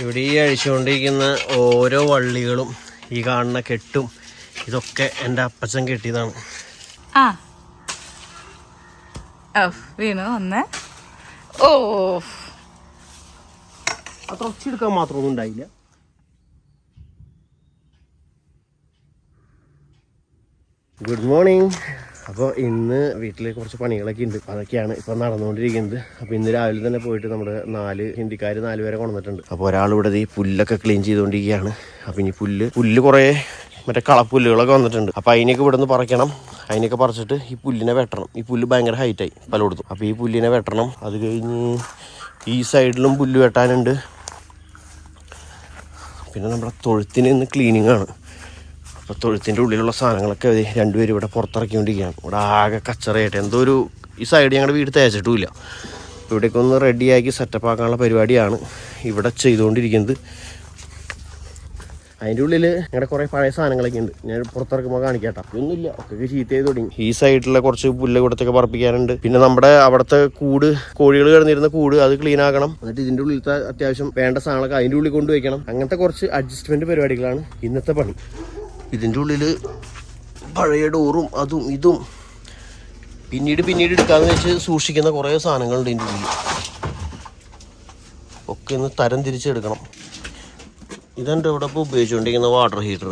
ഇവിടെ ഈ അഴിച്ചുകൊണ്ടിരിക്കുന്ന ഓരോ വള്ളികളും ഈ കാണുന്ന കെട്ടും ഇതൊക്കെ എന്റെ അപ്പച്ചൻ കെട്ടിയതാണ്. ആ. വീണു ഒന്ന് ഓ. അത്ര ഒച്ചെടുക്കാൻ മാത്രമൊന്നും ഉണ്ടായില്ല. ഗുഡ് മോർണിംഗ് അപ്പോൾ ഇന്ന് വീട്ടിൽ കുറച്ച് പണികളൊക്കെ ഉണ്ട്. അതൊക്കെയാണ് ഇപ്പോൾ നടന്നുകൊണ്ടിരിക്കുന്നത്. അപ്പോൾ ഇന്ന് രാവിലെ തന്നെ പോയിട്ട് നമ്മുടെ നാല് ഹിന്ദിക്കാർ നാല് പേരെ കൊണ്ടുവന്നിട്ടുണ്ട്. അപ്പോൾ ഒരാളിവിടെ ഈ പുല്ലൊക്കെ ക്ലീൻ ചെയ്തുകൊണ്ടിരിക്കുകയാണ് അപ്പോൾ ഇനി പുല്ല് പുല്ല് കുറേ മറ്റേ കളപ്പുല്ലുകളൊക്കെ വന്നിട്ടുണ്ട്. അപ്പോൾ അതിനൊക്കെ ഇവിടെ നിന്ന് പറിക്കണം. അതിനൊക്കെ പറിച്ചിട്ട് ഈ പുല്ലിനെ വെട്ടണം. ഈ പുല്ല് ഭയങ്കര ഹൈറ്റായി പലയിടത്തും. അപ്പോൾ ഈ പുല്ലിനെ വെട്ടണം. അത് കഴിഞ്ഞ് ഈ സൈഡിലും പുല്ല് വെട്ടാനുണ്ട്. പിന്നെ നമ്മുടെ തൊഴുത്തിന് ഇന്ന് ക്ലീനിങ് ആണ്. അപ്പോൾ തൊഴുത്തിന്റെ ഉള്ളിലുള്ള സാധനങ്ങളൊക്കെ രണ്ടുപേരും ഇവിടെ പുറത്തിറക്കിക്കൊണ്ടിരിക്കുകയാണ്. ഇവിടെ ആകെ കച്ചറയായിട്ട് എന്തോ ഒരു ഈ സൈഡ് ഞങ്ങളുടെ വീട് തേച്ചിട്ടുമില്ല. ഇവിടേക്ക് ഒന്ന് റെഡിയാക്കി സെറ്റപ്പ് ആക്കാനുള്ള പരിപാടിയാണ് ഇവിടെ ചെയ്തുകൊണ്ടിരിക്കുന്നത്. അതിന്റെ ഉള്ളിൽ ഞങ്ങളുടെ കുറേ പഴയ സാധനങ്ങളൊക്കെ ഉണ്ട്. ഞാൻ പുറത്തിറക്കുമ്പോൾ കാണിക്കാട്ടോ. ഒന്നുമില്ല ഒക്കെ ചീത്ത ചെയ്ത് തുടങ്ങി. ഈ സൈഡിലെ കുറച്ച് പുല്ല് കൂടത്തൊക്കെ പറപ്പിക്കാനുണ്ട് പിന്നെ നമ്മുടെ അവിടുത്തെ കൂട് കോഴികൾ കിടന്നിരുന്ന കൂട് അത് ക്ലീൻ ആക്കണം. എന്നിട്ട് ഇതിന്റെ ഉള്ളിലത്തെ അത്യാവശ്യം വേണ്ട സാധനങ്ങളൊക്കെ അതിന്റെ ഉള്ളിൽ കൊണ്ടുവയ്ക്കണം. അങ്ങനത്തെ കുറച്ച് അഡ്ജസ്റ്റ്മെന്റ് പരിപാടികളാണ് ഇന്നത്തെ പണി. ഇതിന്റെ ഉള്ളിൽ പഴയ ഡോറും അതും ഇതും. പിന്നീട് പിന്നീട് എടുക്കാന്ന് വെച്ച് സൂക്ഷിക്കുന്ന കുറേ സാധനങ്ങളുണ്ട് ഇതിന്റെ ഉള്ളിൽ ഒക്കെ ഒന്ന് തരം തിരിച്ചെടുക്കണം. ഇതെന്റെ ഇവിടെ ഇപ്പോൾ ഉപയോഗിച്ചുകൊണ്ടിരിക്കുന്ന വാട്ടർ ഹീറ്റർ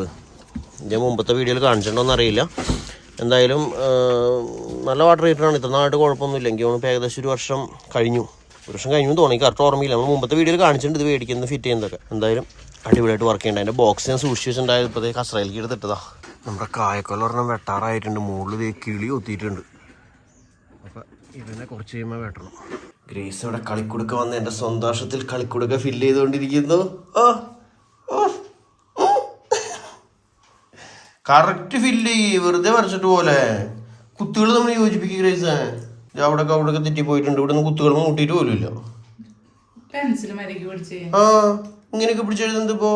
ഞാൻ മുമ്പത്തെ വീഡിയോയിൽ കാണിച്ചിട്ടുണ്ടോയെന്ന് അറിയില്ല. എന്തായാലും നല്ല വാട്ടർ ഹീറ്ററാണ് ഇത്ര നാളായിട്ട് കുഴപ്പമൊന്നുമില്ല. എനിക്ക് തോന്നുന്നു ഏകദേശം ഒരു വർഷം കഴിഞ്ഞു. ഒരു വർഷം കഴിഞ്ഞു തോന്നി കറക്റ്റ് ഓർമ്മയില്ല. നമ്മൾ മുമ്പത്തെ വീഡിയോയിൽ കാണിച്ചിട്ടുണ്ട് ഇത് മേടിക്കുന്നത് ഫിറ്റ് ചെയ്യുന്നതൊക്കെ. എന്തായാലും അടിപൊളിയായിട്ട് വർക്ക് ചെയ്യേണ്ട. അതിന്റെ ബോക്സ് ഞാൻ സൂക്ഷിച്ച് വെച്ചിട്ടുണ്ടായത് ഇപ്പോൾ കസ്രയിലേക്ക് എടുത്തിട്ടതാ നമ്മുടെ കായക്കൊല്ല ഒരെണ്ണം വെട്ടാറായിട്ടുണ്ട്. മുകളിൽ ദേ കിളി ഒത്തിയിട്ടുണ്ട് അപ്പം ഇതിനെ കുറച്ച് കഴിയുമ്പോൾ വെട്ടണം. ഗ്രേസ് ഇവിടെ കളിക്കുടുക്ക വന്ന് എന്റെ സന്തോഷത്തിൽ കളിക്കുടുക്ക ഫില്ല് ചെയ്തുകൊണ്ടിരിക്കുന്നു കറക്റ്റ് ഫില്ല് ചെയ്യ്. വെറുതെ വരച്ചിട്ട് പോലെ. കുത്തുകൾ നമ്മൾ യോജിപ്പിക്കുക ഗ്രേസ്. അവിടെ അവിടെയൊക്കെ തെറ്റി പോയിട്ടുണ്ട്. ഇവിടെ നിന്ന് കുത്തുകൾ മൂട്ടിയിട്ട് പോലും ഇല്ല പെൻസിൽ മരക്ക് പിടിച്ച്. ആ. ഇങ്ങനെയൊക്കെ പിടിച്ചെഴുതുന്നത് ഇപ്പോ?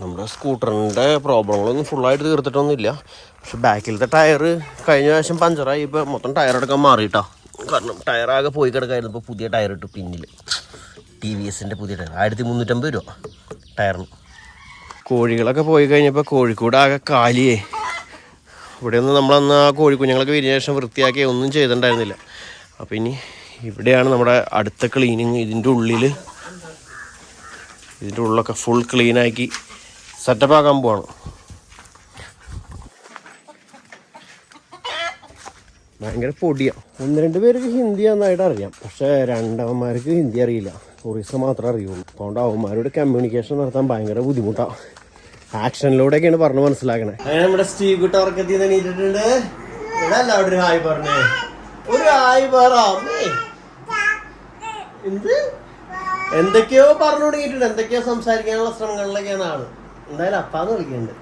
നമ്മുടെ സ്കൂട്ടറിന്റെ പ്രോബ്ലങ്ങളൊന്നും ഫുള്ളായിട്ട് തീർത്തിട്ടൊന്നുമില്ല. പക്ഷെ ബാക്കിലത്തെ ടയർ കഴിഞ്ഞ പ്രാവശ്യം പഞ്ചറായി ഇപ്പൊ മൊത്തം ടയർ എടുക്കാൻ മാറിയിട്ടാ. കാരണം ടയർ ആകെ പോയി കിടക്കായിരുന്നു. ഇപ്പൊ പുതിയ ടയർ ഇട്ടു പിന്നിൽ ടി വി എസിന്റെ പുതിയ ടയർ ആയിരത്തി മുന്നൂറ്റമ്പത് രൂപ ടയറിന് കോഴികളൊക്കെ പോയി കഴിഞ്ഞപ്പോൾ കോഴിക്കോട് ആകെ കാലിയേ. ഇവിടെ ഒന്നും നമ്മളന്ന് ആ കോഴിക്കുഞ്ഞുങ്ങളൊക്കെ വിരിഞ്ഞ ശേഷം വൃത്തിയാക്കി ഒന്നും ചെയ്തിട്ടുണ്ടായിരുന്നില്ല. അപ്പോൾ ഇനി ഇവിടെയാണ് നമ്മുടെ അടുത്ത ക്ലീനിങ് ഇതിന്റെ ഉള്ളിൽ ഇതിന്റെ ഉള്ളൊക്കെ ഫുൾ ക്ലീനാക്കി സെറ്റപ്പ് ആക്കാൻ പോവാണ്. ഭയങ്കര പൊടിയാണ് ഒന്ന് രണ്ട് പേർക്ക് ഹിന്ദി നന്നായിട്ട് അറിയാം. പക്ഷേ രണ്ടവന്മാർക്ക് ഹിന്ദി അറിയില്ല. ഒറീസ മാത്രമേ അറിയുള്ളൂ. അതുകൊണ്ട് അവന്മാരോട് കമ്മ്യൂണിക്കേഷൻ നടത്താൻ ഭയങ്കര ബുദ്ധിമുട്ടാണ് ആക്ഷനിലൂടെയൊക്കെയാണ് പറഞ്ഞ് മനസ്സിലാക്കണേ. അങ്ങനെ നമ്മുടെ സ്റ്റീവ് കുട്ടി എല്ലാവരും ഒരു ഹായ് പറഞ്ഞേ ഒരു ഹായ് പറ. എന്തൊക്കെയോ പറഞ്ഞു തുടങ്ങിയിട്ടുണ്ട്. എന്തൊക്കെയോ സംസാരിക്കാനുള്ള ശ്രമങ്ങളിലൊക്കെയാണ് ആൾ. എന്തായാലും അപ്പാന്ന് വിളിക്കുന്നുണ്ട്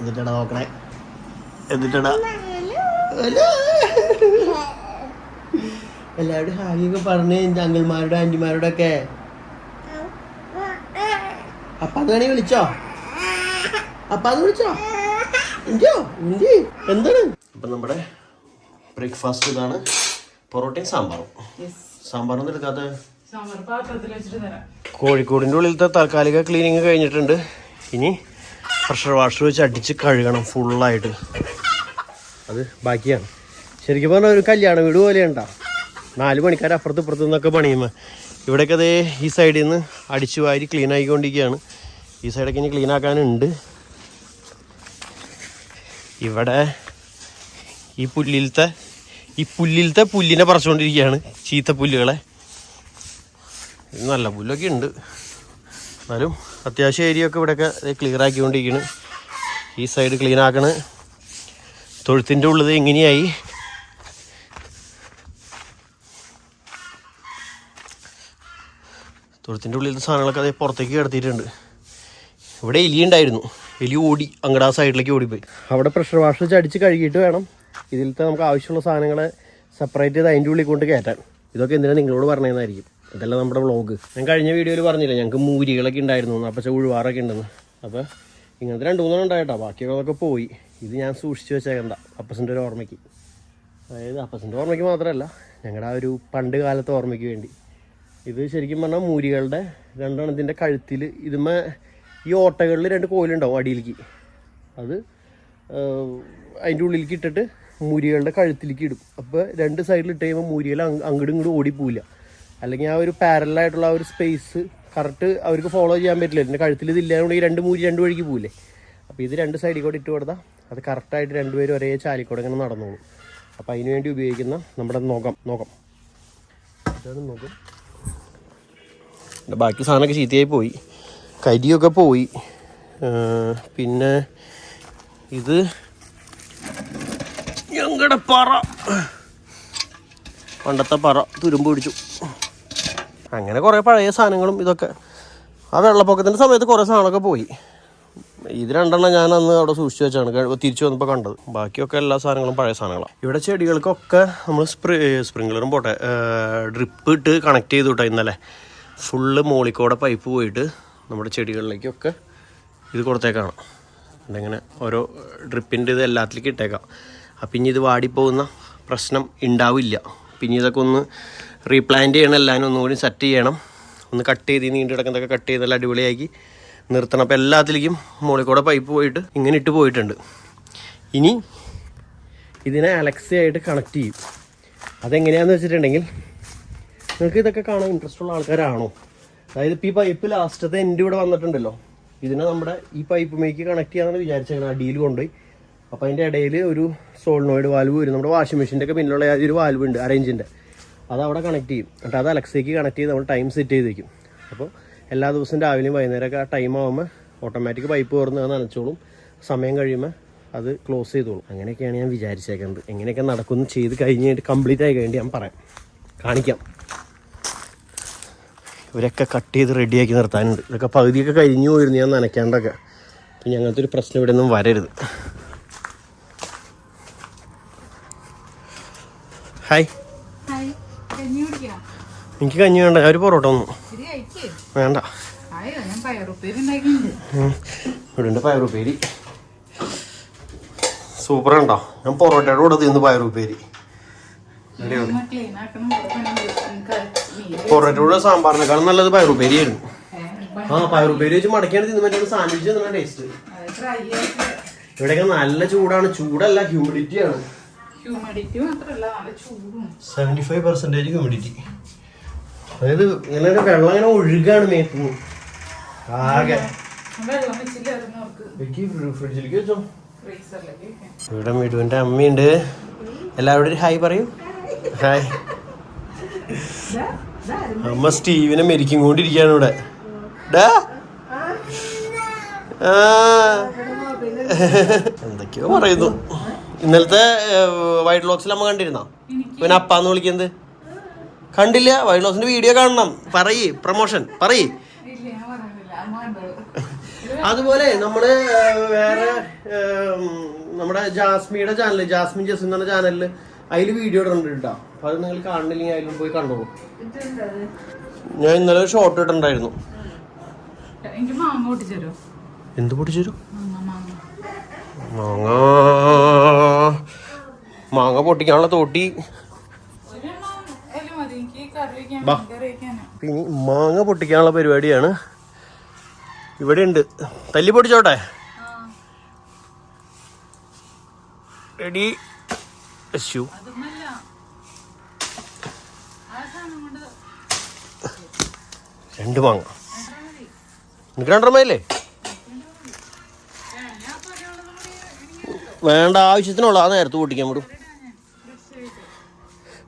എന്നിട്ടടാ നോക്കണേ. എന്നിട്ടടാ. ഹലോ. എല്ലാവരും ഹായ് ഒക്കെ പറഞ്ഞേ എന്റെ അങ്കിൾമാരുടെ ആന്റിമാരുടെ ഒക്കെ. അപ്പാന്ന് വേണേ വിളിച്ചോ? അപ്പാന്ന് വിളിച്ചോ? ഇഞ്ചോ ഇഞ്ചി എന്താണ്? അപ്പൊ നമ്മുടെ ബ്രേക്ക്ഫാസ്റ്റ് ഇതാണ് പൊറോട്ടയും സാമ്പാറും. സാമ്പാറൊന്നും എടുക്കാത്ത കോഴിക്കോടിന്റെ ഉള്ളിലത്തെ താൽക്കാലിക ക്ലീനിങ് കഴിഞ്ഞിട്ടുണ്ട്. ഇനി പ്രഷർ വാഷർ വെച്ച് അടിച്ച് കഴുകണം ഫുള്ളായിട്ട് അത് ബാക്കിയാണ്. ശരിക്കും പറഞ്ഞാൽ ഒരു കല്യാണ വീട് പോലെയുണ്ടാ. നാല് മണിക്കാർ അപ്പുറത്ത് ഇപ്പുറത്ത് നിന്നൊക്കെ പണിയുമ്പോൾ ഇവിടെയൊക്കെ അതേ ഈ സൈഡിൽ നിന്ന് അടിച്ചു വാരി ക്ലീൻ ആയിക്കൊണ്ടിരിക്കുകയാണ്. ഈ സൈഡൊക്കെ ഇനി ക്ലീൻ ആക്കാനുണ്ട്. ഇവിടെ ഈ പുല്ലിലത്തെ ഈ പുല്ലിലത്തെ പുല്ലിനെ പറിച്ചുകൊണ്ടിരിക്കുകയാണ് ചീത്ത പുല്ലുകളെ. നല്ല പുല്ലൊക്കെ ഉണ്ട്. എന്നാലും അത്യാവശ്യം ഏരിയ ഒക്കെ ഇവിടെയൊക്കെ ക്ലിയർ ആക്കിക്കൊണ്ടിരിക്കുന്നു ഈ സൈഡ് ക്ലീൻ ആക്കണ്. തൊഴുത്തിന്റെ ഉള്ളത് എങ്ങനെയായി തൊഴുത്തിന്റെ ഉള്ളിലത്തെ സാധനങ്ങളൊക്കെ അതേ പുറത്തേക്ക് കിടത്തിയിട്ടുണ്ട്. ഇവിടെ എലി ഉണ്ടായിരുന്നു. എലി ഓടി അങ്ങടെ ആ സൈഡിലേക്ക് ഓടിപ്പോയി. അവിടെ പ്രഷർ വാഷ് വെച്ച് അടിച്ച് കഴുകിയിട്ട് വേണം. ഇതിലത്തെ നമുക്ക് ആവശ്യമുള്ള സാധനങ്ങളെ സെപ്പറേറ്റ് ചെയ്ത് അതിന്റെ ഉള്ളിൽ കൊണ്ട് കയറ്റാൻ. ഇതൊക്കെ എന്തിനാണ് നിങ്ങളോട് പറഞ്ഞതെന്നായിരിക്കും. ഇതല്ല നമ്മുടെ വ്ളോഗ് ഞാൻ കഴിഞ്ഞ വീഡിയോയിൽ പറഞ്ഞില്ല ഞങ്ങൾക്ക് മൂരികളൊക്കെ ഉണ്ടായിരുന്നു അപ്പം ഉഴുവാറൊക്കെ ഉണ്ടെന്ന് അപ്പോൾ ഇങ്ങനത്തെ രണ്ട് മൂന്നെണ്ണം ഉണ്ടായിട്ടോ ബാക്കിയുള്ളതൊക്കെ പോയി. ഇത് ഞാൻ സൂക്ഷിച്ച് വെച്ചേക്കണ്ട. അപ്പസിന്റെ ഒരു ഓർമ്മയ്ക്ക് അതായത് അപ്പസിന്റെ ഓർമ്മയ്ക്ക് മാത്രമല്ല ഞങ്ങളുടെ ആ ഒരു പണ്ട് കാലത്തെ ഓർമ്മയ്ക്ക് വേണ്ടി. ഇത് ശരിക്കും പറഞ്ഞാൽ മൂരികളുടെ രണ്ടെണ്ണത്തിന്റെ കഴുത്തിൽ ഇതുമേ ഈ ഓട്ടകളിൽ രണ്ട് കോലുണ്ടാവും അടിയിലേക്ക്. അത് അതിന്റെ ഉള്ളിലേക്ക് ഇട്ടിട്ട് മൂരികളുടെ കഴുത്തിലേക്ക് ഇടും. അപ്പോൾ രണ്ട് സൈഡിൽ ഇട്ട് കഴിയുമ്പോൾ മൂരികൾ അങ്ങോട്ടും ഇങ്ങോട്ടും ഓടിപ്പോവില്ല അല്ലെങ്കിൽ ആ ഒരു പാരലായിട്ടുള്ള ആ ഒരു സ്പേസ് കറക്റ്റ് അവർക്ക് ഫോളോ ചെയ്യാൻ പറ്റില്ല. എന്റെ കഴുത്തിൽ ഇത് ഇല്ലാന്നുണ്ടെങ്കിൽ രണ്ട് മൂരി രണ്ട് വഴിക്ക് പോകില്ലേ അപ്പോൾ ഇത് രണ്ട് സൈഡിൽ കൂടെ ഇട്ട് കൊടുത്താൽ അത് കറക്റ്റായിട്ട് രണ്ടുപേരും ഒരേ ചാലിക്കൂടെ ഇങ്ങനെ നടന്നോളൂ. അപ്പോൾ അതിന് വേണ്ടി ഉപയോഗിക്കുന്ന നമ്മുടെ നോകം നോകം ഇതാണ് പിന്നെ ബാക്കി സാധനമൊക്കെ ചീത്തയായി പോയി. കരിയൊക്കെ പോയി. പിന്നെ ഇത് ഞങ്ങളുടെ പറ. പണ്ടത്തെ പറ തുരുമ്പ് പിടിച്ചു. അങ്ങനെ കുറേ പഴയ സാധനങ്ങളും ഇതൊക്കെ. ആ വെള്ളപ്പൊക്കത്തിന്റെ സമയത്ത് കുറേ സാധനമൊക്കെ പോയി. ഇത് രണ്ടെണ്ണം ഞാൻ അന്ന് അവിടെ സൂക്ഷിച്ചു വെച്ചാണ് തിരിച്ചു വന്നപ്പോൾ കണ്ടത്. ബാക്കിയൊക്കെ എല്ലാ സാധനങ്ങളും പഴയ സാധനങ്ങളാണ് ഇവിടെ ചെടികൾക്കൊക്കെ നമ്മൾ സ്പ്രേ സ്പ്രിംഗ്ലറും പോട്ടെ ഡ്രിപ്പ് ഇട്ട് കണക്ട് ചെയ്തു കേട്ടോ ഇന്നലെ. ഫുള്ള് മോളിക്കോടെ പൈപ്പ് പോയിട്ട് നമ്മുടെ ചെടികളിലേക്കൊക്കെ ഇത് കൊടുത്തേക്കാണ്. എന്നിങ്ങനെ ഓരോ ഡ്രിപ്പിന്റെ ഇത് എല്ലാത്തിലേക്കും ഇട്ടേക്കാം. അപ്പം ഇനി ഇത് വാടിപ്പോകുന്ന പ്രശ്നം ഉണ്ടാവില്ല. പിന്നെ ഇതൊക്കെ ഒന്ന് റീപ്ലാന്റ് ചെയ്യണം എല്ലാവരും ഒന്നുകൂടി സെറ്റ് ചെയ്യണം. ഒന്ന് കട്ട് ചെയ്ത് നീണ്ടു കിടക്കുന്നതൊക്കെ കട്ട് ചെയ്ത് നല്ല അടിപൊളിയാക്കി നിർത്തണം. അപ്പോൾ എല്ലാത്തിലേക്കും മുകളിൽ കൂടെ പൈപ്പ് പോയിട്ട് ഇങ്ങനെ ഇട്ട് പോയിട്ടുണ്ട്. ഇനി ഇതിനെ അലക്സയായിട്ട് കണക്ട് ചെയ്യും. അതെങ്ങനെയാണെന്ന് വെച്ചിട്ടുണ്ടെങ്കിൽ നിങ്ങൾക്ക് ഇതൊക്കെ കാണാൻ ഇൻട്രസ്റ്റ് ഉള്ള ആൾക്കാരാണോ? അതായത് ഇപ്പോൾ ഈ പൈപ്പ് ലാസ്റ്റത്തെ എന്റെ ഇവിടെ വന്നിട്ടുണ്ടല്ലോ. ഇതിനെ നമ്മുടെ ഈ പൈപ്പ് മേക്ക് കണക്ട് ചെയ്യാന്നാണ് വിചാരിച്ചത് അടിയിൽ കൊണ്ടുപോയി. അപ്പോൾ അതിന്റെ ഇടയിൽ ഒരു സോളിനോയിഡ് വാൽവ് വരും. നമ്മുടെ വാഷിംഗ് മെഷീന്റെ ഒക്കെ പിന്നിലുള്ള ഒരു വാൽവ് ഉണ്ട് അറേഞ്ചിന്റെ അത് അവിടെ കണക്ട് ചെയ്യും. എന്നിട്ട് അത് അലക്സയ്ക്ക് കണക്ട് ചെയ്ത് നമ്മൾ ടൈം സെറ്റ് ചെയ്ത് വയ്ക്കും അപ്പോൾ എല്ലാ ദിവസവും രാവിലെയും വൈകുന്നേരമൊക്കെ ആ ടൈം ആകുമ്പോൾ ഓട്ടോമാറ്റിക് പൈപ്പ് തുറന്ന് അത് നനച്ചോളും. സമയം കഴിയുമ്പോൾ അത് ക്ലോസ് ചെയ്തോളും. അങ്ങനെയൊക്കെയാണ് ഞാൻ വിചാരിച്ചേക്കുന്നത്. എങ്ങനെയൊക്കെ നടക്കുന്നു ചെയ്ത് കഴിഞ്ഞിട്ട് കംപ്ലീറ്റ് ആയി കഴിഞ്ഞിട്ട് ഞാൻ പറയാം. കാണിക്കാം. ഇവരൊക്കെ കട്ട് ചെയ്ത് റെഡിയാക്കി നിർത്താനുണ്ട്. ഇതൊക്കെ പകുതിയൊക്കെ കഴിഞ്ഞു പോയിരുന്നു ഞാൻ നനയ്ക്കാണ്ടൊക്കെ. അപ്പം ഞങ്ങൾക്ക് ഒരു പ്രശ്നം ഇവിടെ ഒന്നും വരരുത്. ഹായ് എനിക്ക് കഞ്ഞി വേണ്ട. ഞാൻ ഒരു പൊറോട്ട ഒന്നും. വേണ്ട. ഇവിടെ പയറുപ്പേരി സൂപ്പർ ഉണ്ടോ ഞാൻ പൊറോട്ടയുടെ കൂടെ തിന്ന് പയറുപ്പേരി. പൊറോട്ടയുടെ കൂടെ സാമ്പാറിനേക്കാളും നല്ലത് പയറുപ്പേരിയായിരുന്നു ആയിരുന്നു. ആ പയറുപ്പേരി വെച്ച് മടക്കിയാണ് തിന്ന്. പറ്റുന്ന സാൻഡ്വിച്ച് തിന്ന ടേസ്റ്റ് ഇവിടെയൊക്കെ നല്ല ചൂടാണ്. ചൂടല്ല ഹ്യൂമിഡിറ്റി ആണ്. ഹ്യൂമിഡിറ്റി മാത്രല്ല നല്ല ചൂടും. സെവന്റി ഫൈവ് പെർസെന്റേജ് ഹ്യൂമിഡിറ്റി അതായത് ഇങ്ങനെ വെള്ളം ഇങ്ങനെ ഒഴുകാണ് മേത്തുനിന്ന് ആകെ. വെള്ളം വെച്ചില്ലായിരുന്നു അവർക്ക്. എനിക്ക് ഫ്രിഡ്ജിലേക്ക് വെച്ചോ. ഇവിടെ മിടുവിന്റെ അമ്മയുണ്ട്. എല്ലാവരോടും ഒരു ഹായ് പറയൂ. ഹായ്. അമ്മ സ്റ്റീവിനെ മെരിക്കും കൊണ്ടിരിക്കുകയാണ് ഇവിടെ ഡാ. എന്തൊക്കെയോ പറയുന്നു. ഇന്നലത്തെ വൈഡ് ലോക്സിൽ അമ്മ കണ്ടിരുന്നോ? പിന്നെ അപ്പാന്ന് വിളിക്കുന്നത്. കണ്ടില്ല വൈറ്റ് ലോക്സിന്റെ വീഡിയോ കാണണം. പറയ് പ്രൊമോഷൻ പറയ്. അതുപോലെ നമ്മൾ വേറെ നമ്മുടെ ജാസ്മിയുടെ ചാനൽ ജാസ്മിൻ ജസ് എന്ന ചാനലിൽ അതിൽ വീഡിയോ ഇടുന്നുണ്ട് കേട്ടോ. അപ്പൊ അത് നിങ്ങൾ കാണുന്നില്ലെങ്കിൽ അതിലും പോയി കണ്ടോളൂ ഞാൻ ഇന്നലെ ഒരു ഷോർട്ട് ഇട്ടിട്ടുണ്ടായിരുന്നു. പൊട്ടിച്ചേരോ? എന്ത് പൊട്ടിച്ചു മാങ്ങ. മാങ്ങ പൊട്ടിക്കാനുള്ള തോട്ടി. മാങ്ങ പൊട്ടിക്കാനുള്ള പരിപാടിയാണ്. ഇവിടെ ഉണ്ട് തല്ലി പൊട്ടിച്ചോട്ടെ റെഡി കൊണ്ട് രണ്ട് മാങ്ങ. നിനക്ക് രണ്ടരമല്ലേ ഞാൻ പറയുള്ളത് കൂടി വേണ്ട ആവശ്യത്തിനുള്ള ആ നേരത്ത് പൊട്ടിക്കാൻ വിടും.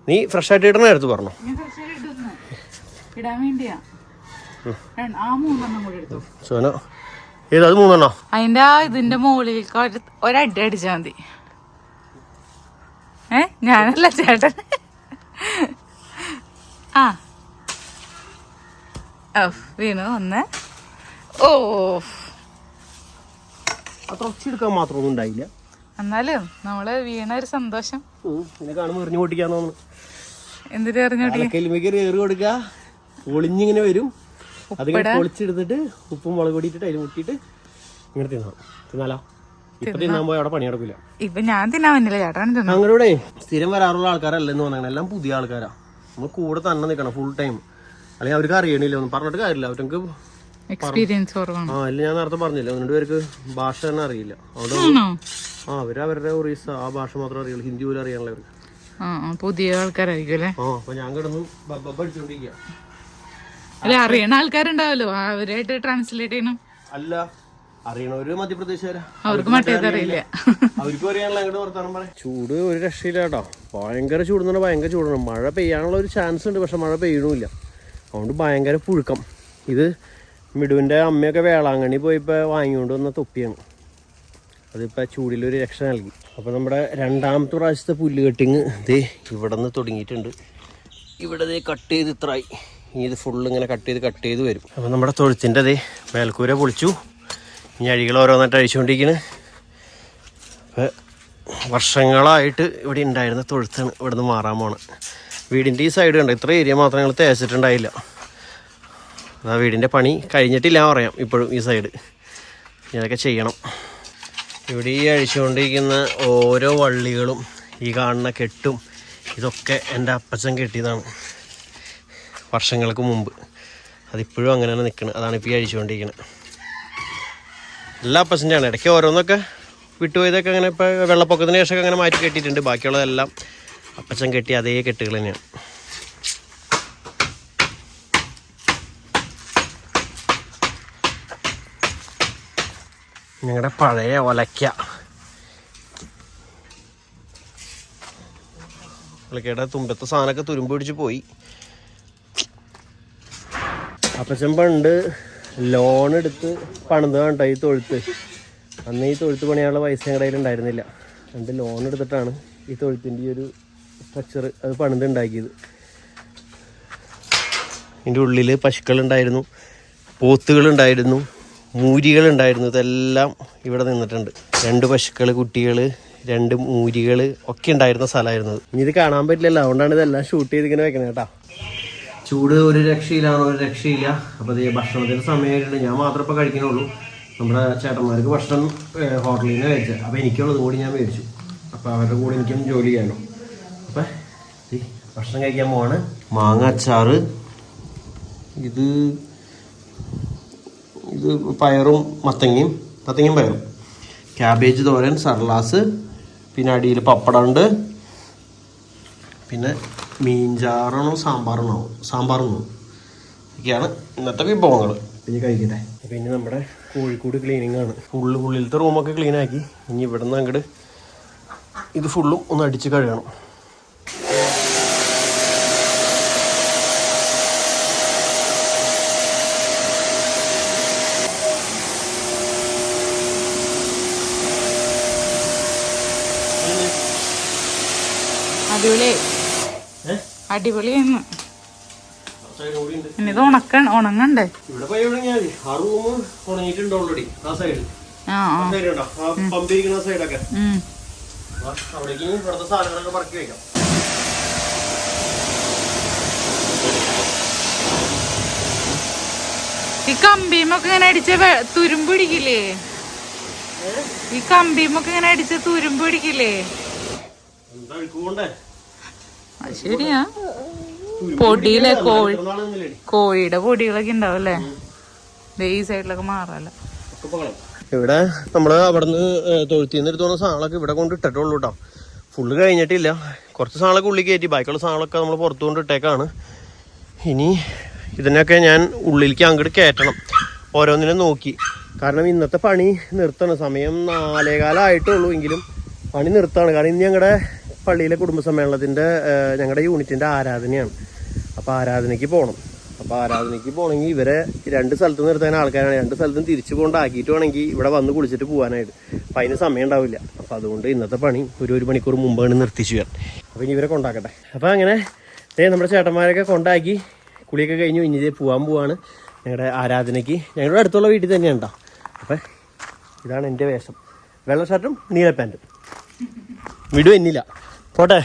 നീ ഫ്രഷ് ആയിട്ട് ഇടണ നേരത്ത് പറഞ്ഞു. സോന ഏത് അത് മൂന്നെണ്ണോ? അതിന്റെ ആ ഇതിന്റെ മുകളിലേക്ക് ഒരു- ഒരടി അടിച്ചാ മതി. ഏ ഞാനല്ല ചേട്ടൻ. ആ. വീണു ഒന്ന്. ഓ. അത്ര ഒച്ചെടുക്കാൻ മാത്രമൊന്നും ഉണ്ടായില്ല. എന്നാലും നമ്മൾ വീണ ഒരു സന്തോഷം എറിഞ്ഞു പൊട്ടിക്കാന്ന് എന്തിനു കൊടുക്കുക ഒളിഞ്ഞിങ്ങനെ വരും. അത് പൊളിച്ചെടുത്തിട്ട് ഉപ്പും മുളക് പൊടി ഇട്ടിട്ട് അതിൽ മുട്ടിയിട്ട് ഇങ്ങനെ തിന്നാലോ? ഇപ്പൊ തിന്നാൻ പോയി അവിടെ പണിയെടുക്കില്ല ഇപ്പൊ ഞാൻ തിന്നാൻ പറ്റില്ല ഞങ്ങളുടെ സ്ഥിരം വരാറുള്ള ആൾക്കാരല്ലെന്ന് പറഞ്ഞാൽ എല്ലാം പുതിയ ആൾക്കാരാ. നമ്മൾ കൂടെ തന്നെ നിൽക്കണം ഫുൾ ടൈം അല്ലെങ്കിൽ അവർക്ക് അറിയണില്ല. ഒന്നും പറഞ്ഞിട്ട് കാര്യമില്ല. അവർക്ക് എക്സ്പീരിയൻസ് കുറവാണ്. ആ അല്ല ഞാൻ നേരത്തെ പറഞ്ഞില്ല? രണ്ടുപേർക്ക് രണ്ട് ഭാഷ തന്നെ അറിയില്ല. ആണോ? ആ അവർ അവരുടെ ഒറീസ ആ ഭാഷ മാത്രമേ അറിയുള്ളൂ. ഹിന്ദി പോലും അറിയാനുള്ള അവർക്ക് പുതിയ ആൾക്കാരായിരിക്കും അല്ലേ? ആ അപ്പൊ ഞാൻ കിടന്നു അടിച്ചോണ്ടിരിക്കുക അല്ലെ അറിയണ ആൾക്കാരുണ്ടാവല്ലോ. അവരായിട്ട് ട്രാൻസ്ലേറ്റ് ചെയ്യണം. അല്ല അറിയണവര് മധ്യപ്രദേശുകാരാ. അവർക്ക് മറ്റേതറിയില്ല അവർക്കും അറിയാനുള്ള അങ്ങോട്ട് വർത്താനം പറയാം. ചൂട് ഒരു രക്ഷയില്ല കേട്ടോ. ഭയങ്കര ചൂട് എന്ന് ഭയങ്കര ചൂടാണ്. മഴ പെയ്യാനുള്ള ഒരു ചാൻസ് ഉണ്ട് പക്ഷെ മഴ പെയ്യണമില്ല. അതുകൊണ്ട് ഭയങ്കര പുഴുക്കം. ഇത് മിടുവിന്റെ അമ്മയൊക്കെ വേളാങ്കണ്ണി പോയിപ്പോൾ വാങ്ങിക്കൊണ്ട് വന്ന തൊപ്പിയാണ്. അതിപ്പോൾ ചൂടിലൊരു രക്ഷ നൽകി. അപ്പോൾ നമ്മുടെ രണ്ടാമത്തെ പ്രാവശ്യത്തെ പുല്ല് കട്ടിങ് ദേ ഇവിടെ നിന്ന് തുടങ്ങിയിട്ടുണ്ട്. ഇവിടെ ഇതേ കട്ട് ചെയ്ത് ഇത്രയായി ഇനി ഇത് ഫുള്ള് ഇങ്ങനെ കട്ട് ചെയ്ത് കട്ട് ചെയ്ത് വരും. അപ്പോൾ നമ്മുടെ തൊഴുത്തിന്റെ അതേ മേൽക്കൂര പൊളിച്ചു. ഇനി അഴികൾ ഓരോന്നായിട്ട് അഴിച്ചുകൊണ്ടിരിക്കുന്നത് അപ്പോൾ വർഷങ്ങളായിട്ട് ഇവിടെ ഉണ്ടായിരുന്ന തൊഴുത്താണ് ഇവിടെ നിന്ന് മാറാൻ പോണത് വീടിന്റെ ഈ സൈഡ് കണ്ടോ? ഇത്ര ഏരിയ മാത്രം ഞങ്ങൾ തേച്ചിട്ടുണ്ടായില്ല. അതാ വീടിന്റെ പണി. കഴിഞ്ഞിട്ടില്ല പറയാം ഇപ്പോഴും ഈ സൈഡ് ഇതൊക്കെ ചെയ്യണം. ഇവിടെ ഈ അഴിച്ചുകൊണ്ടിരിക്കുന്ന ഓരോ വള്ളികളും ഈ കാണുന്ന കെട്ടും ഇതൊക്കെ എന്റെ അപ്പച്ചൻ കെട്ടിയതാണ് വർഷങ്ങൾക്ക് മുമ്പ്. അതിപ്പോഴും അങ്ങനെ തന്നെ നിൽക്കുന്നത് അതാണ് ഇപ്പോൾ ഈ അഴിച്ചുകൊണ്ടിരിക്കുന്നത് എല്ലാ അപ്പച്ചന്റെയാണ്. ഇടയ്ക്ക് ഓരോന്നൊക്കെ വിട്ടുപോയതൊക്കെ അങ്ങനെ ഇപ്പോൾ വെള്ളപ്പൊക്കത്തിന് ശേഷമൊക്കെ അങ്ങനെ മാറ്റി കെട്ടിയിട്ടുണ്ട്. ബാക്കിയുള്ളതെല്ലാം അപ്പച്ചൻ കെട്ടി അതേ കെട്ടുകൾ തന്നെയാണ്. ഞങ്ങളുടെ പഴയ ഒലയ്ക്ക. ഒലക്കയുടെ തുമ്പത്തെ സാധനമൊക്കെ തുരുമ്പ് പിടിച്ച് പോയി. അപ്പച്ചൻ പണ്ട് ലോൺ എടുത്ത് പണിത് കണ്ടോ ഈ തൊഴുത്ത്? അന്ന് ഈ തൊഴുത്ത് പണിയാനുള്ള പൈസ ഞങ്ങളുടെ കയ്യിൽ ഉണ്ടായിരുന്നില്ല. രണ്ട് ലോൺ എടുത്തിട്ടാണ് ഈ തൊഴുത്തിന്റെ ഈ ഒരു സ്ട്രക്ചർ അത് പണിത് ഉണ്ടാക്കിയത്. ഇതിന്റെ ഉള്ളിൽ പശുക്കളുണ്ടായിരുന്നു പോത്തുകളുണ്ടായിരുന്നു. മൂരികളുണ്ടായിരുന്നു. ഇതെല്ലാം ഇവിടെ നിന്നിട്ടുണ്ട്. രണ്ട് പശുക്കൾ കുട്ടികൾ രണ്ട് മൂരികൾ ഒക്കെ ഉണ്ടായിരുന്ന സ്ഥലമായിരുന്നു ഇനി ഇത് കാണാൻ പറ്റില്ലല്ലോ. അതുകൊണ്ടാണ് ഇതെല്ലാം ഷൂട്ട് ചെയ്ത് ഇങ്ങനെ വെക്കണേ കേട്ടോ. ചൂട് ഒരു രക്ഷയിലാണ്? ഒരു രക്ഷയില്ല. അപ്പോൾ ഇത് ഭക്ഷണത്തിന് സമയമായിട്ടുണ്ട്. ഞാൻ മാത്രം ഇപ്പോൾ കഴിക്കണുള്ളൂ. നമ്മുടെ ചേട്ടന്മാർക്ക് ഭക്ഷണം ഹോട്ടലിൽ നിന്ന് കഴിച്ചത്. അപ്പോൾ എനിക്കുള്ളത് കൂടി ഞാൻ മേടിച്ചു. അപ്പോൾ അവരുടെ കൂടെ എനിക്കും ജോലി ചെയ്യാനോ അപ്പം ഭക്ഷണം കഴിക്കാൻ പോവാണ്. മാങ്ങ അച്ചാറ്. ഇത് ഇത് പയറും മത്തങ്ങയും മത്തങ്ങയും പയറും. ക്യാബേജ് തോരൻ സർലാസ് പിന്നെ അടിയിൽ പപ്പടമുണ്ട്. പിന്നെ മീൻചാറാണോ സാമ്പാറാണോ സാമ്പാറാണോ ഇതൊക്കെയാണ് ഇന്നത്തെ വിഭവങ്ങൾ. പിന്നെ കഴിക്കട്ടെ. പിന്നെ നമ്മുടെ കോഴിക്കോട് ക്ലീനിങ് ആണ്. ഉള്ളിൽ ഉള്ളിലത്തെ റൂമൊക്കെ ക്ലീനാക്കി ഇനി ഇവിടെ നിന്ന് അങ്ങോട്ട് ഇത് ഫുള്ളും ഒന്ന് അടിച്ച് കഴുകണം അടിപൊളി ഏഹ് അടിപൊളിയായിരുന്നു സൈഡ് കൂടി ഉണ്ട് ഇനി ഇത് ഉണക്ക ഉണങ്ങണ്ടേ ഇവിടെ പോയി തുടങ്ങിയാൽ മതി ആ റൂം ഉണങ്ങിയിട്ടുണ്ട് ഓൾറെഡി ആ സൈഡ് ആ ആ സൈഡ് ഉണ്ടോ ആ പമ്പിരിക്കുന്ന സൈഡൊക്കെ ഉം. അവിടേക്ക് അടിപൊളിയായിരുന്നു. ഇനിത് ഉണക്ക ഉണങ്ങണ്ടേ? ഈ കമ്പീമൊക്കെ ഇങ്ങനെ അടിച്ച തുരുമ്പ് പിടിക്കില്ലേ? ഈ കമ്പീമൊക്കെ ഇങ്ങനെ അടിച്ച തുരുമ്പ് പിടിക്കില്ലേ? എന്താ ശരിയാ. പൊടിയിലെ കോഴി കോഴിയുടെ പൊടികളൊക്കെ ഉണ്ടാവും അല്ലേ? ഈ സൈഡിലൊക്കെ മാറാല്ല. ഇവിടെ നമ്മൾ അവിടുന്ന് തൊഴുത്തിന്ന് എടുത്തോന്ന സാധനങ്ങളൊക്കെ ഇവിടെ കൊണ്ട് ഇട്ടിട്ടുള്ളൂ കേട്ടോ ഫുള്ള് കഴിഞ്ഞിട്ടില്ല. കുറച്ച് സാധനങ്ങളൊക്കെ ഉള്ളിൽ കയറ്റി. ബാക്കിയുള്ള സാധനങ്ങളൊക്കെ നമ്മൾ പുറത്തു കൊണ്ട് ഇട്ടേക്കാണ്. ഇനി ഇതിനൊക്കെ ഞാൻ ഉള്ളിലേക്ക് അങ്ങോട്ട് കയറ്റണം. ഓരോന്നിനും നോക്കി. കാരണം ഇന്നത്തെ പണി നിർത്തണം. സമയം നാലേകാലമായിട്ടുള്ളൂ എങ്കിലും പണി നിർത്താണ്. കാരണം ഇനി ഞങ്ങളുടെ പള്ളിയിലെ കുടുംബസമ്മേളനത്തിന്റെ ഞങ്ങളുടെ യൂണിറ്റിന്റെ ആരാധനയാണ്. അപ്പോൾ ആരാധനയ്ക്ക് പോകണം അപ്പോൾ ആരാധനയ്ക്ക് പോകണമെങ്കിൽ ഇവരെ രണ്ട് സ്ഥലത്ത് നിർത്താൻ ആൾക്കാരാണ്. രണ്ട് സ്ഥലത്തും തിരിച്ചു കൊണ്ടാക്കിയിട്ട് വേണമെങ്കിൽ ഇവിടെ വന്ന് കുളിച്ചിട്ട് പോകാനായിട്ട് അപ്പം അതിന് സമയം ഉണ്ടാവില്ല. അപ്പോൾ അതുകൊണ്ട് ഇന്നത്തെ പണി ഒരു ഒരു മണിക്കൂർ മുമ്പാണ് നിർത്തിച്ചു വരാൻ അപ്പോൾ ഇനി ഇവരെ കൊണ്ടാക്കട്ടെ. അപ്പോൾ അങ്ങനെ ദേ നമ്മുടെ ചേട്ടന്മാരൊക്കെ കൊണ്ടാക്കി കുളിയൊക്കെ കഴിഞ്ഞു. ഇനി ഇതേ പോകാൻ പോവാണ് ഞങ്ങളുടെ ആരാധനയ്ക്ക്. ഞങ്ങളുടെ അടുത്തുള്ള വീട്ടിൽ തന്നെയാണ് കേട്ടോ അപ്പം ഇതാണ് എന്റെ വേഷം. വെള്ള ഷർട്ടും നീല പാന്റും വിടും എന്നില്ല. പോട്ടെ.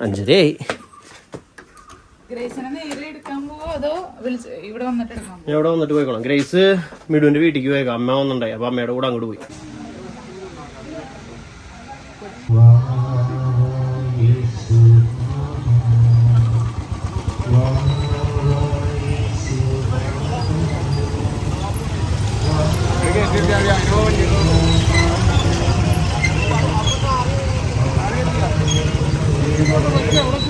അഞ്ചരയായി. ഗ്രേസിനെ നേരെ എടുക്കാൻ പോവോ അതോ വിളിച്ച് ഇവിടെ വന്നിട്ട് എടുക്കാൻ പോവോ? ഞാൻ ഇവിടെ വന്നിട്ട് പോയിക്കോളാം. ഗ്രേസ് മിഡുവിന്റെ വീട്ടിലേക്ക് പോയേക്കാം. അമ്മ വന്നിട്ടുണ്ടായി. അപ്പൊ അമ്മയുടെ കൂടെ അങ്ങോട്ട് പോയി. ¡Vamos, vamos!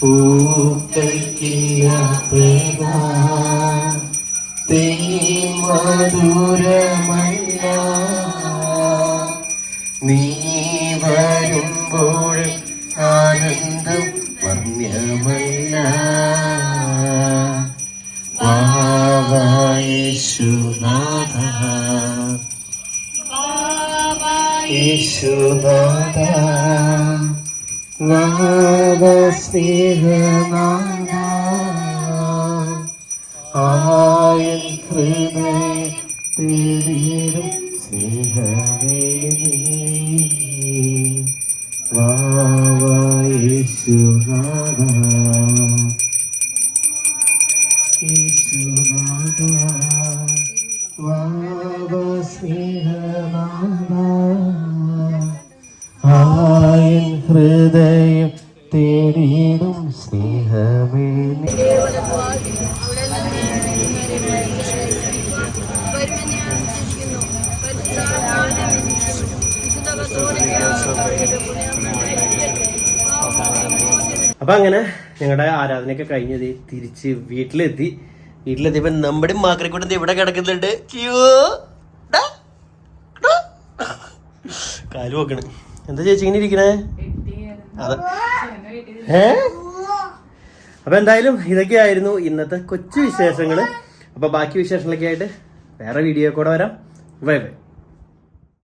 പൂക്കൾക്കിയ പ്രേമ മധുരമല്ല. നീ വരുമ്പോൾ ആനന്ദം വന്യമല്ല യേശുനാഥ യേശുനാഥ. സ്നേഹനാഥ ആയൻ ഹൃദയ തേടിയിടും അപ്പൊ അങ്ങനെ ഞങ്ങളുടെ ആരാധനയൊക്കെ കഴിഞ്ഞത് തിരിച്ച് വീട്ടിലെത്തി. വീട്ടിലെത്തിയപ്പോ നമ്മുടെ മാക്രിക്കൂട്ടം ഇവിടെ കിടക്കുന്നുണ്ട്. കാൽ നോക്കണ് എന്താ ചേച്ചി ഇങ്ങനെ ഇരിക്കണേ? അതെ. ഏ? അപ്പൊ എന്തായാലും ഇതൊക്കെയായിരുന്നു ഇന്നത്തെ കൊച്ചു വിശേഷങ്ങൾ. അപ്പൊ ബാക്കി വിശേഷങ്ങളൊക്കെ ആയിട്ട് വേറെ വീഡിയോ കൂടെ വരാം. Bye bye.